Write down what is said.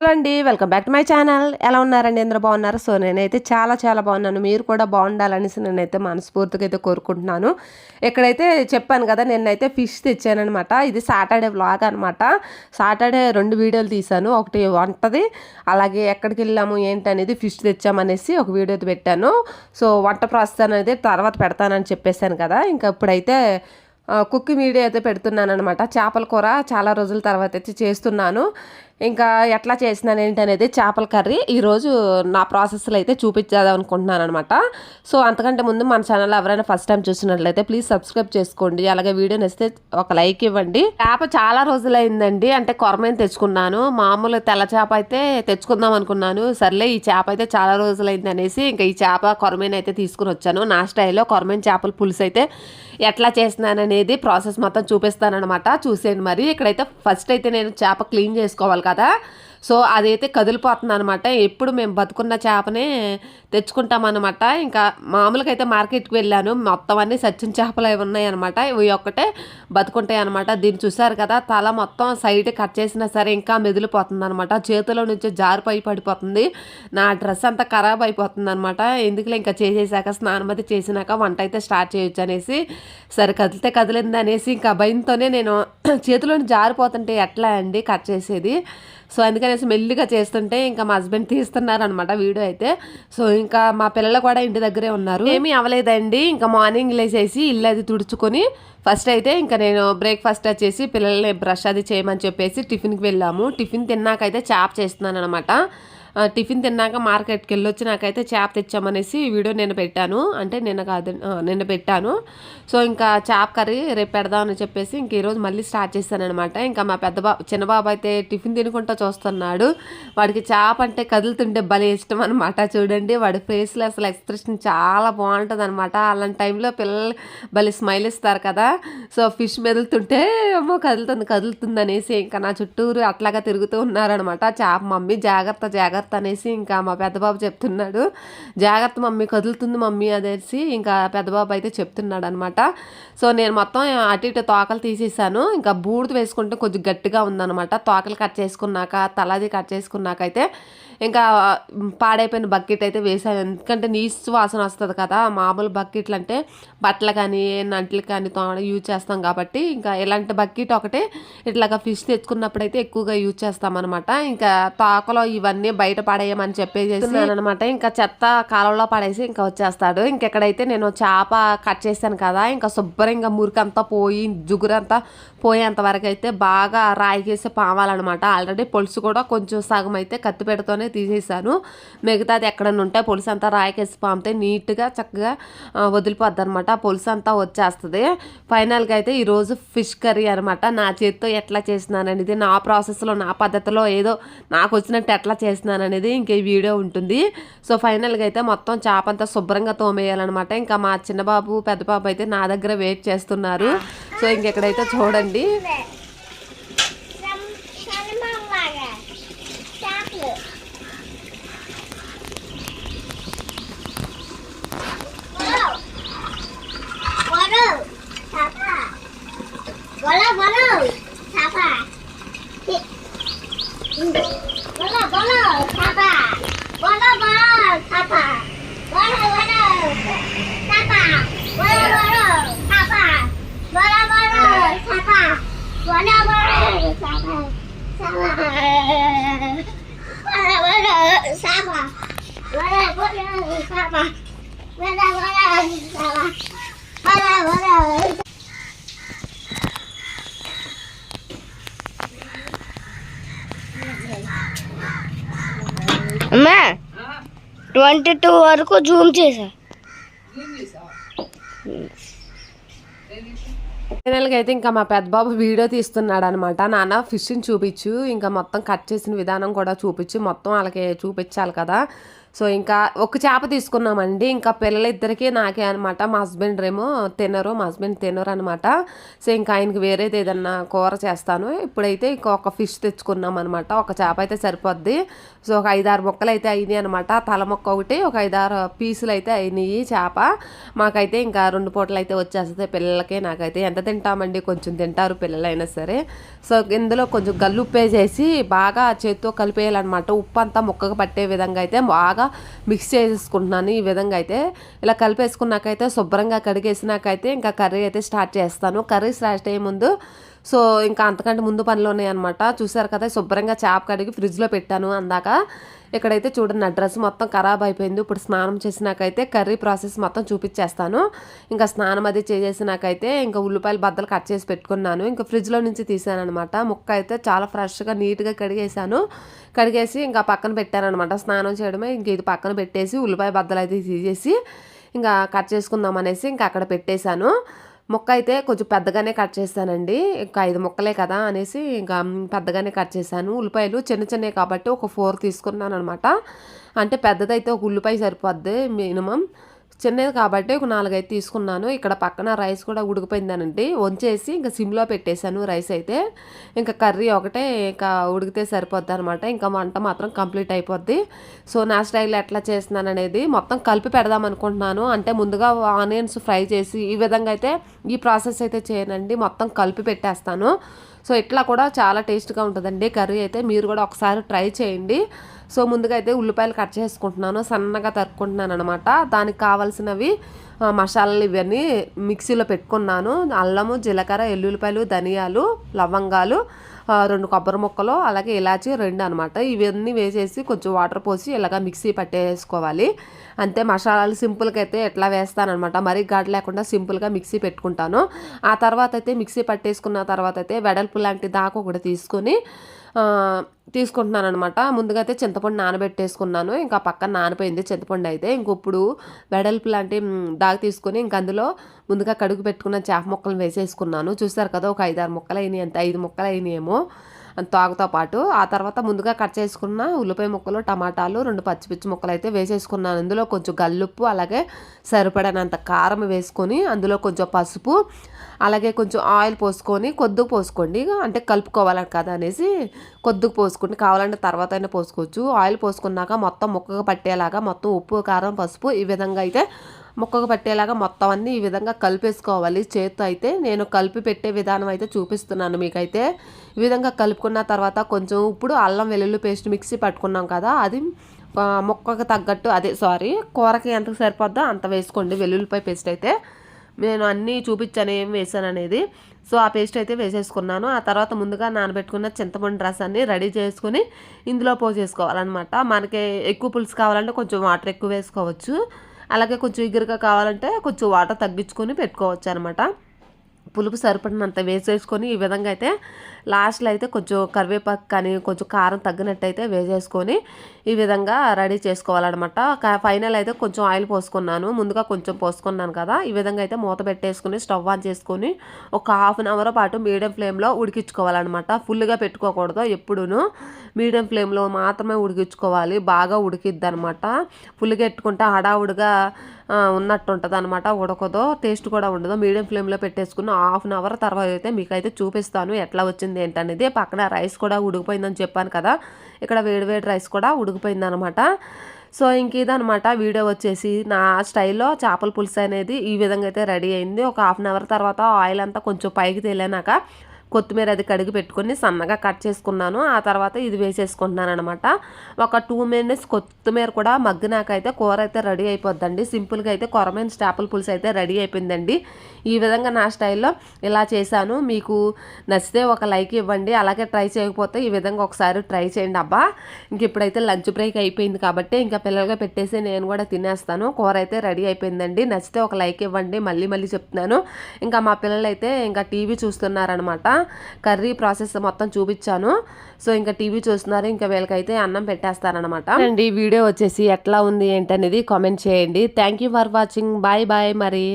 Hello అండి welcome back to my channel. ఎలా ఉన్నారండి? అందరూ బాగున్నారు? సో నేనైతే చాలా చాలా బాగున్నాను. మీరు కూడా బాగుండాలనేసి నేనైతే మనస్ఫూర్తిగా అయితే కోరుకుంటున్నాను. ఎక్కడైతే చెప్పాను కదా నేనైతే ఫిష్ తెచ్చానమాట ఇది సాటర్డే వ్లాగ్ అనమాట సాటర్డే రెండు వీడియోలు తీశాను. ఒకటి వంటది అలాగే ఎక్కడికి వెళ్ళాము ఏంటి అనేది ఫిష్ తెచ్చామనేసి ఒక వీడియో పెట్టాను. సో వంట ప్రాసెస్ అనేది తర్వాత పెడతానని చెప్పేశాను కదా. ఇంకా ఇప్పుడైతే కుక్ వీడియో అయితే పెడుతున్నాను అనమాట చేపల కూర చాలా రోజుల తర్వాత అయితే చేస్తున్నాను. ఇంకా ఎట్లా చేసినాను ఏంటి అనేది చేపల కర్రీ. ఈరోజు నా ప్రాసెస్లో అయితే చూపించేద్దాం అనుకుంటున్నాను అనమాట సో అంతకంటే ముందు మన ఛానల్ ఎవరైనా ఫస్ట్ టైం చూసినట్లయితే ప్లీజ్ సబ్స్క్రైబ్ చేసుకోండి. అలాగే వీడియో నచ్చితే ఒక లైక్ ఇవ్వండి. చేప చాలా రోజులైందండి. అంటే కొరమైన తెచ్చుకున్నాను. మామూలు తెల్ల చేప అయితే తెచ్చుకుందాం అనుకున్నాను. సర్లే ఈ చేప అయితే చాలా రోజులైంది అనేసి ఇంకా ఈ చేప కొరమైన అయితే తీసుకుని వచ్చాను. నా స్టైల్లో కొరమైన చేపల పులుసు అయితే ఎట్లా చేసినాననేది ప్రాసెస్ మొత్తం చూపిస్తానమాట చూసేయండి మరి. ఇక్కడైతే ఫస్ట్ అయితే నేను చేప క్లీన్ చేసుకోవాలి కదా? సో అదైతే కదిలిపోతుంది అనమాట ఎప్పుడు మేము బతుకున్న చేపనే తెచ్చుకుంటామన్నమాట. ఇంకా మామూలుగా అయితే మార్కెట్కి వెళ్ళాను. మొత్తం అన్నీ సచ్చిన చేపలు అవి ఉన్నాయి అనమాట ఇవి ఒక్కటే బతుకుంటాయి అనమాట దీన్ని చూసారు కదా తల మొత్తం సైడ్ కట్ చేసినా సరే ఇంకా మెదిలిపోతుంది అనమాట చేతిలో నుంచి జారిపోయి పడిపోతుంది. నా డ్రెస్ అంతా ఖరాబ్ అయిపోతుంది అనమాట ఎందుకులే ఇంకా చేసేసాక స్నానం అది చేసినాక వంట అయితే స్టార్ట్ చేయొచ్చు అనేసి సరే కదిలితే కదిలింది అనేసి ఇంకా భయంతోనే నేను చేతిలోని జారిపోతుంటే ఎట్లా అండి కట్ చేసేది? సో అందుకని అందుకనేసి మెల్లిగా చేస్తుంటే ఇంకా మా హస్బెండ్ తీస్తున్నారు అనమాట వీడియో అయితే. సో ఇంకా మా పిల్లలు కూడా ఇంటి దగ్గరే ఉన్నారు. ఏమీ అవ్వలేదండి ఇంకా మార్నింగ్ లేచేసి ఇల్లు అది తుడుచుకొని ఫస్ట్ అయితే ఇంకా నేను బ్రేక్ఫాస్ట్ వచ్చేసి పిల్లల్ని బ్రష్ అది చేయమని చెప్పేసి టిఫిన్కి వెళ్ళాము. టిఫిన్ తిన్నాకైతే చాప్ చేస్తున్నాను అనమాట టిఫిన్ తిన్నాక మార్కెట్కి వెళ్ళొచ్చి నాకైతే చేప తెచ్చామనేసి వీడియో నేను పెట్టాను. అంటే నిన్న కాదు నిన్న పెట్టాను. సో ఇంకా చేప కర్రీ రేపు పెడదామని చెప్పేసి ఇంక ఈరోజు మళ్ళీ స్టార్ట్ చేశానమాట ఇంకా మా పెద్ద బాబు చిన్న బాబు అయితే టిఫిన్ తినుకుంటూ చూస్తున్నాడు. వాడికి చేప అంటే కదులుతుంటే భలే ఇష్టం అనమాట చూడండి వాడి ఫేస్లో అసలు ఎక్స్ప్రెషన్ చాలా బాగుంటుంది అనమాట అలాంటి టైంలో పిల్లలు భలే స్మైల్ ఇస్తారు కదా. సో ఫిష్ మెదులుతుంటే ఏమో కదులుతుంది కదులుతుంది అనేసి ఇంకా నా చుట్టూరు అట్లాగా తిరుగుతూ ఉన్నారనమాట చేప మమ్మీ జాగ్రత్త జాగ్రత్త అనేసి ఇంకా మా పెద్దబాబు చెప్తున్నాడు. జాగ్రత్త మమ్మీ కదులుతుంది మమ్మీ అదేసి ఇంకా పెద్దబాబు అయితే చెప్తున్నాడు అనమాట సో నేను మొత్తం అటు ఇటు తోకలు తీసేసాను. ఇంకా బూడిద వేసుకుంటే కొంచెం గట్టిగా ఉందనమాట. తోకలు కట్ చేసుకున్నాక తలది కట్ చేసుకున్నాక అయితే ఇంకా పాడైపోయిన బకెట్ అయితే వేసాను. ఎందుకంటే నీసు వాసన వస్తుంది కదా మామూలు బకెట్లు అంటే బట్టలు కానీ నంట్లు కానీ యూజ్ చేస్తాం కాబట్టి ఇంకా ఇలాంటి బకెట్ ఒకటే ఇట్లాగా ఫిష్ తెచ్చుకున్నప్పుడు అయితే ఎక్కువగా యూజ్ చేస్తాం అనమాట ఇంకా తోకలో ఇవన్నీ బయట పడేయమని చెప్పేసి అనమాట ఇంకా చెత్త కాలంలో పడేసి ఇంకా వచ్చేస్తాడు. ఇంకెక్కడైతే నేను చేప కట్ చేశాను కదా ఇంకా శుభ్రంగా మురికంతా పోయి జుగురంతా పోయేంత వరకు అయితే బాగా రాయికేసి పావాలన్నమాట ఆల్రెడీ పులుసు కూడా కొంచెం సగం అయితే కత్తి పెడుతూనే తీసేసాను మిగతాది ఎక్కడన్నా ఉంటే పులుసు అంతా రాయికేసి పామితే నీట్గా చక్కగా వదిలిపోద్ది అనమాట పులుసు అంతా వచ్చేస్తుంది. ఫైనల్గా అయితే ఈరోజు ఫిష్ కర్రీ అనమాట. నా చేతితో ఎట్లా చేసినాను అనేది నా ప్రాసెస్లో నా పద్ధతిలో ఏదో నాకు వచ్చినట్టు ఎట్లా చేసినాను అనేది ఇంక ఈ వీడియో ఉంటుంది. సో ఫైనల్గా అయితే మొత్తం చేప అంతా శుభ్రంగా తోమేయాలన్నమాట. ఇంకా మా చిన్నబాబు పెద్ద బాబు అయితే నా దగ్గర వెయిట్ చేస్తున్నారు. సో ఇంకెక్కడైతే చూడండి. అమ్మా ట్వంటీ టూ వరకు జూమ్ చేసా ఫైనల్గా అయితే ఇంకా మా పెద్ద బాబు వీడియో తీస్తున్నాడు అనమాట నాన్న ఫిష్ని చూపించు ఇంకా మొత్తం కట్ చేసిన విధానం కూడా చూపించు. మొత్తం వాళ్ళకి చూపించాలి కదా. సో ఇంకా ఒక చేప తీసుకున్నామండి. ఇంకా పిల్లలిద్దరికీ నాకే అనమాట మా హస్బెండ్ ఏమో తినరు మా హస్బెండ్ తినరు అనమాట సో ఇంకా ఆయనకి వేరేది ఏదన్నా కూర చేస్తాను. ఇప్పుడైతే ఇంకా ఒక ఫిష్ తెచ్చుకున్నాం అనమాట ఒక చేప అయితే సరిపోద్ది. సో ఒక ఐదారు ముక్కలు అయితే అయినాయి అనమాట తల మొక్క ఒకటి ఒక ఐదారు పీసులు అయితే అయినాయి చేప. మాకైతే ఇంకా రెండు పూటలు అయితే వచ్చేస్తాయి పిల్లలకి నాకైతే. ఎంత తింటామండి? కొంచెం తింటారు పిల్లలైనా సరే. సో ఇందులో కొంచెం గల్లుప్పే చేసి బాగా చేత్తో కలిపేయాలన్నమాట. ఉప్పు అంతా ముక్కకు పట్టే విధంగా అయితే బాగా మిక్స్ చేసుకుంటున్నాను ఈ విధంగా అయితే. ఇలా కలిపేసుకున్నాకైతే శుభ్రంగా కడిగేసినాకైతే ఇంకా కర్రీ అయితే స్టార్ట్ చేస్తాను. కర్రీ స్టార్ట్ అయ్యే ముందు సో ఇంకా అంతకంటే ముందు పనులు ఉన్నాయి అనమాట చూసారు కదా శుభ్రంగా చేప కడిగి ఫ్రిడ్జ్లో పెట్టాను అందాక. ఇక్కడైతే చూడండి నా డ్రెస్ మొత్తం ఖరాబ్ అయిపోయింది. ఇప్పుడు స్నానం చేసినాకైతే కర్రీ ప్రాసెస్ మొత్తం చూపించేస్తాను ఇంకా స్నానం అది చేసేసినాకైతే ఇంకా ఉల్లిపాయలు బద్దలు కట్ చేసి పెట్టుకున్నాను. ఇంకా ఫ్రిడ్జ్లో నుంచి తీసాను అనమాట ముక్క అయితే చాలా ఫ్రెష్గా నీట్గా కడిగేసాను కడిగేసి ఇంకా పక్కన పెట్టాను అనమాట స్నానం చేయడమే ఇంక ఇది పక్కన పెట్టేసి ఉల్లిపాయ బద్దలు అయితే తీసేసి ఇంకా కట్ చేసుకుందాం అనేసి ఇంకా అక్కడ పెట్టేశాను. ముక్క అయితే కొంచెం పెద్దగానే కట్ చేశానండి ఇంకా ఐదు ముక్కలే కదా అనేసి ఇంకా పెద్దగానే కట్ చేశాను. ఉల్లిపాయలు చిన్న చిన్నవి కాబట్టి ఒక ఫోర్ తీసుకున్నాను అనమాట అంటే పెద్దదైతే ఒక ఉల్లిపాయ సరిపోద్ది మినిమం. చిన్నది కాబట్టి ఒక నాలుగైదు తీసుకున్నాను. ఇక్కడ పక్కన రైస్ కూడా ఉడికిపోయిందనండి. వంచేసి ఇంకా సిమ్లో పెట్టేశాను రైస్ అయితే. ఇంకా కర్రీ ఒకటే ఇంకా ఉడికితే సరిపోద్ది అనమాట ఇంకా వంట మాత్రం కంప్లీట్ అయిపోద్ది. సో నా స్టైల్ ఎట్లా చేస్తున్నాను అనేది మొత్తం కలిపి పెడదాం అనుకుంటున్నాను. అంటే ముందుగా ఆనియన్స్ ఫ్రై చేసి ఈ విధంగా అయితే ఈ ప్రాసెస్ అయితే చేయనండి. మొత్తం కలిపి పెట్టేస్తాను. సో ఇట్లా కూడా చాలా టేస్ట్గా ఉంటుందండి. కర్రీ అయితే మీరు కూడా ఒకసారి ట్రై చేయండి. సో ముందుగా అయితే ఉల్లిపాయలు కట్ చేసుకుంటున్నాను. సన్నగా తరుక్కుంటున్నాను అనమాట దానికి కావాల్సినవి మసాలాలు ఇవన్నీ మిక్సీలో పెట్టుకున్నాను. అల్లము జీలకర్ర ఎల్లుల్లిపాయలు ధనియాలు లవంగాలు రెండు కొబ్బరి ముక్కలు అలాగే ఇలాచి రెండు అనమాట ఇవన్నీ వేసేసి కొంచెం వాటర్ పోసి ఇలాగ మిక్సీ పట్టేసుకోవాలి. అంతే మసాలాలు సింపుల్గా అయితే ఎట్లా వేస్తానమాట మరీ గాడ్ లేకుండా సింపుల్గా మిక్సీ పెట్టుకుంటాను. ఆ తర్వాత అయితే మిక్సీ పట్టేసుకున్న తర్వాత అయితే వెడల్పు లాంటి దాకా ఒకటి తీసుకొని తీసుకుంటున్నాను అనమాట ముందుగా అయితే చింతపండు నానబెట్టేసుకున్నాను. ఇంకా పక్కన నానిపోయింది చింతపండు అయితే. ఇంకొప్పుడు వెడల్పు లాంటి దాగి దాకా తీసుకొని ఇంక అందులో ముందుగా కడుగు పెట్టుకున్న చేప ముక్కలు వేసేసుకున్నాను. చూసారు కదా ఒక ఐదారు ముక్కలు అయినాయి అంత. ఐదు ముక్కలు అయినాయేమో తాగుతో పాటు ఆ తర్వాత ముందుగా కట్ చేసుకున్న ఉల్లిపాయ ముక్కలు టమాటాలు రెండు పచ్చిపిచ్చి ముక్కలు అయితే వేసేసుకున్నాను. అందులో కొంచెం గల్లుప్పు అలాగే సరిపడనంత కారం వేసుకొని అందులో కొంచెం పసుపు అలాగే కొంచెం ఆయిల్ పోసుకొని కొద్దిగా పోసుకోండి. అంటే కలుపుకోవాలని కదా అనేసి కొద్దిగా పోసుకోండి. కావాలంటే తర్వాత అయినా పోసుకోవచ్చు. ఆయిల్ పోసుకున్నాక మొత్తం ముక్కగా పట్టేలాగా మొత్తం ఉప్పు కారం పసుపు ఈ విధంగా అయితే ముక్కకు పట్టేలాగా మొత్తం అన్నీ ఈ విధంగా కలిపేసుకోవాలి. చేత్తో అయితే నేను కలిపి పెట్టే విధానం అయితే చూపిస్తున్నాను మీకైతే. ఈ విధంగా కలుపుకున్న తర్వాత కొంచెం ఇప్పుడు అల్లం వెల్లుల్లి పేస్ట్ మిక్సీ పట్టుకున్నాం కదా అది ముక్కకు తగ్గట్టు అదే సారీ కూరకి ఎంత సరిపోద్దో అంత వేసుకోండి వెల్లుల్లిపాయ పేస్ట్ అయితే. నేను అన్నీ చూపించాను ఏం వేసాను అనేది. సో ఆ పేస్ట్ అయితే వేసేసుకున్నాను. ఆ తర్వాత ముందుగా నానబెట్టుకున్న చింతపండు రసాన్ని రెడీ చేసుకుని ఇందులో పోసేసుకోవాలన్నమాట. మనకి ఎక్కువ పులుసు కావాలంటే కొంచెం వాటర్ ఎక్కువ వేసుకోవచ్చు. అలాగే కొంచెం ఇగురుగా కావాలంటే కొంచెం వాటర్ తగ్గించుకొని పెట్టుకోవచ్చు అనమాట పులుపు సరిపడినంత వేసేసుకొని ఈ విధంగా అయితే లాస్ట్లో అయితే కొంచెం కరివేపాకు కానీ కొంచెం కారం తగ్గినట్టయితే వేసేసుకొని ఈ విధంగా రెడీ చేసుకోవాలన్నమాట. ఫైనల్ అయితే కొంచెం ఆయిల్ పోసుకున్నాను. ముందుగా కొంచెం పోసుకున్నాను కదా. ఈ విధంగా అయితే మూత పెట్టేసుకుని స్టవ్ ఆన్ చేసుకొని ఒక హాఫ్ అన్ అవర్ పాటు మీడియం ఫ్లేమ్లో ఉడికించుకోవాలన్నమాట. ఫుల్గా పెట్టుకోకూడదు ఎప్పుడూను. మీడియం ఫ్లేమ్లో మాత్రమే ఉడికించుకోవాలి. బాగా ఉడికిద్ది అనమాట ఫుల్గా పెట్టుకుంటే హడావుడిగా ఉన్నట్టు ఉంటుంది అనమాట ఉడకదో టేస్ట్ కూడా ఉండదు. మీడియం ఫ్లేమ్లో పెట్టేసుకుని హాఫ్ అన్ అవర్ తర్వాత అయితే మీకైతే చూపిస్తాను ఎట్లా వచ్చింది ఏంటనేది. పక్కన రైస్ కూడా ఉడికిపోయిందని చెప్పాను కదా. ఇక్కడ వేడివేడి రైస్ కూడా ఉడికిపోయింది అనమాట సో ఇంక ఇదనమాట వీడియో వచ్చేసి నా స్టైల్లో చేపల పులుసు అనేది ఈ విధంగా అయితే రెడీ అయింది. ఒక హాఫ్ అన్ అవర్ తర్వాత ఆయిల్ అంతా కొంచెం పైకి తేలినాక కొత్తిమీర అది కడిగి పెట్టుకొని సన్నగా కట్ చేసుకున్నాను. ఆ తర్వాత ఇది వేసేసుకుంటున్నాను అనమాట ఒక టూ మినిట్స్ కొత్తిమీర కూడా మగ్గినాకైతే కూర అయితే రెడీ అయిపోద్దండి. సింపుల్గా అయితే కొరమైన స్టాపుల్ పులుసు అయితే రెడీ అయిపోయిందండి. ఈ విధంగా నా స్టైల్లో ఇలా చేశాను. మీకు నచ్చితే ఒక లైక్ ఇవ్వండి. అలాగే ట్రై చేయకపోతే ఈ విధంగా ఒకసారి ట్రై చేయండి అబ్బా. ఇంక ఇప్పుడైతే లంచ్ బ్రేక్ అయిపోయింది కాబట్టి ఇంకా పిల్లలుగా పెట్టేసి నేను కూడా తినేస్తాను. కూర అయితే రెడీ అయిపోయిందండి. నచ్చితే ఒక లైక్ ఇవ్వండి. మళ్ళీ మళ్ళీ చెప్తున్నాను. ఇంకా మా పిల్లలైతే ఇంకా టీవీ చూస్తున్నారనమాట కర్రీ ప్రాసెస్ మొత్తం చూపించాను. సో ఇంకా టీవీ చూస్తున్నారు. ఇంకా వీళ్ళకైతే అన్నం పెట్టేస్తారనమాట అండ్ ఈ వీడియో వచ్చేసి ఎట్లా ఉంది ఏంటనేది కామెంట్ చేయండి. Thank you for watching bye bye మరి